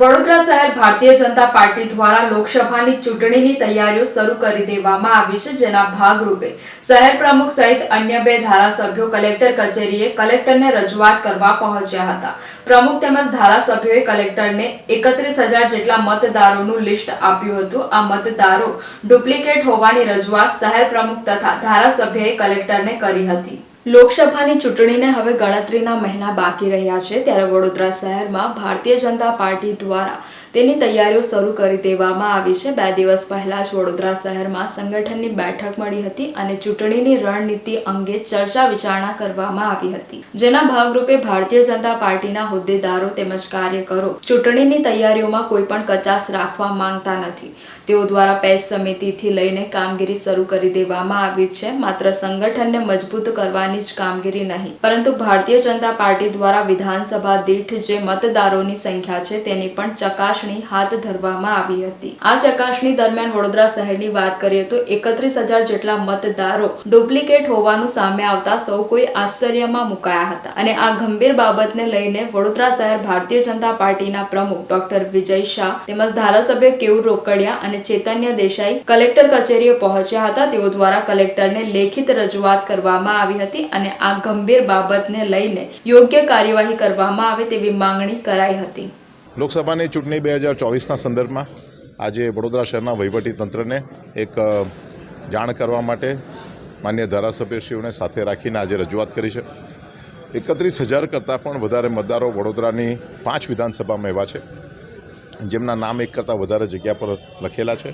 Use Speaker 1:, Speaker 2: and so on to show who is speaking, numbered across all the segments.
Speaker 1: વડોદરા શહેર ભારતીય જનતા પાર્ટી દ્વારા લોકસભાની ચૂંટણીની તૈયારીઓ શરૂ કરી દેવામાં આવી છે, જેના ભાગરૂપે શહેર પ્રમુખ સહિત અન્ય બે ધારાસભ્યો કલેક્ટર કચેરીએ કલેક્ટરને રજૂઆત કરવા પહોંચ્યા હતા. પ્રમુખ તેમજ ધારાસભ્યોએ કલેક્ટરને એકત્રીસ હજાર જેટલા મતદારોનું લિસ્ટ આપ્યું હતું. આ મતદારો ડુપ્લિકેટ હોવાની રજૂઆત શહેર પ્રમુખ તથા ધારાસભ્યએ કલેક્ટરને કરી હતી. લોકસભાની ચૂંટણીને હવે ગણતરીના મહિના બાકી રહ્યા છે, ત્યારે વડોદરા શહેરમાં ભારતીય જનતા પાર્ટી દ્વારા તેની તૈયારીઓ શરૂ કરી દેવામાં આવી છે. બે દિવસ પહેલા જ વડોદરા શહેરમાં સંગઠનની બેઠક મળી હતી અને ચૂંટણીની રણનીતિ અંગે ચર્ચા વિચારણા કરવામાં આવી હતી. જેના ભાગરૂપે ભારતીય જનતા પાર્ટીના હોદ્દેદારો તેમજ કાર્યકરો ચૂંટણીની તૈયારીઓમાં કોઈ પણ કચાસ રાખવા માંગતા નથી. તેઓ દ્વારા પેજ સમિતિથી લઈને કામગીરી શરૂ કરી દેવામાં આવી છે. માત્ર સંગઠનને મજબૂત કરવાની જ કામગીરી નહીં. પરંતુ ભારતીય જનતા પાર્ટી દ્વારા વિધાનસભા દીઠ જે મતદારોની સંખ્યા છે તેની પણ ચકાસણી હાથ ધરવામાં આવી હતી. આ ચકાસણી દરમિયાન વડોદરા શહેરની વાત કરીએ તો એકત્રીસ હજાર જેટલા મતદારો ડુપ્લિકેટ હોવાનું સામે આવતા સૌ કોઈ આશ્ચર્યમાં મુકાયા હતા. અને આ ગંભીર બાબતને લઈને વડોદરા શહેર ભારતીય જનતા પાર્ટીના પ્રમુખ ડોક્ટર વિજય શાહ તેમજ ધારાસભ્ય કેવું રોકડિયા અને ચેતન્ય દેસાઈ કલેક્ટર કચેરીએ પહોંચ્યા હતા. તેઓ દ્વારા કલેક્ટરને લેખિત રજૂઆત કરવામાં આવી હતી. અને આ ગંભીર બાબતને લઈને યોગ્ય કાર્યવાહી કરવામાં આવે તેવી માંગણી કરાઈ હતી.
Speaker 2: લોકસભાની ચૂંટણી બે હજાર ચોવીસના સંદર્ભમાં આજે વડોદરા શહેરના વહીવટી તંત્રને એક જાણ કરવા માટે માન્ય ધારાસભ્યશ્રીઓને સાથે રાખીને આજે રજૂઆત કરી છે. એકત્રીસ હજાર કરતાં પણ વધારે મતદારો વડોદરાની પાંચ વિધાનસભામાં એવા છે, જેમના નામ એક કરતાં વધારે જગ્યા પર લખેલા છે.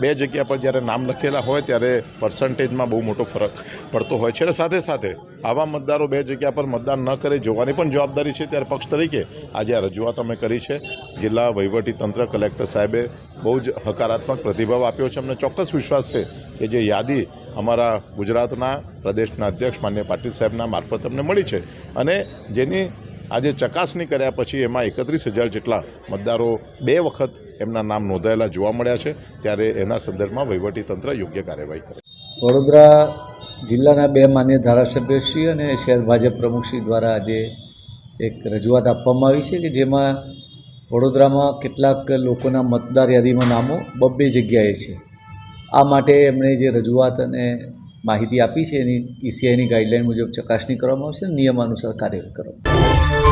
Speaker 2: બે જગ્યા પર જ્યારે નામ લખેલા હોય ત્યારે પર્સન્ટેજમાં બહુ મોટો ફરક પડતો હોય છે. અને સાથે સાથે આવા મતદારો બે જગ્યા પર મતદાન ન કરે જોવાની પણ જવાબદારી છે. ત્યારે પક્ષ તરીકે આજે આ રજૂઆત અમે કરી છે. જિલ્લા વહીવટી તંત્ર કલેક્ટર સાહેબે બહુ જ હકારાત્મક પ્રતિભાવ આપ્યો છે. અમને ચોક્કસ વિશ્વાસ છે કે જે યાદી અમારા ગુજરાતના પ્રદેશના અધ્યક્ષ માન્ય પાટીલ સાહેબના મારફત અમને મળી છે. અને જેની આજે ચકાસણી કર્યા પછી એમાં એકત્રીસ હજાર જેટલા મતદારો બે વખત એમના નામ નોંધાયેલા જોવા મળ્યા છે. ત્યારે એના સંદર્ભમાં વહીવટીતંત્ર યોગ્ય કાર્યવાહી કરે
Speaker 3: વડોદરા જિલ્લાના બે માન્ય ધારાસભ્યશ્રી અને શહેર ભાજપ પ્રમુખશ્રી દ્વારા આજે એક રજૂઆત આપવામાં આવી છે કે જેમાં વડોદરામાં કેટલાક લોકોના મતદાર યાદીમાં નામો બબ્બે જગ્યાએ છે. આ માટે એમણે જે રજૂઆત અને માહિતી આપી છે એની ઈસીઆઈની ગાઈડલાઇન મુજબ ચકાસણી કરવામાં આવશે નિયમાનુસાર કાર્યવાહી કરવામાં આવશે.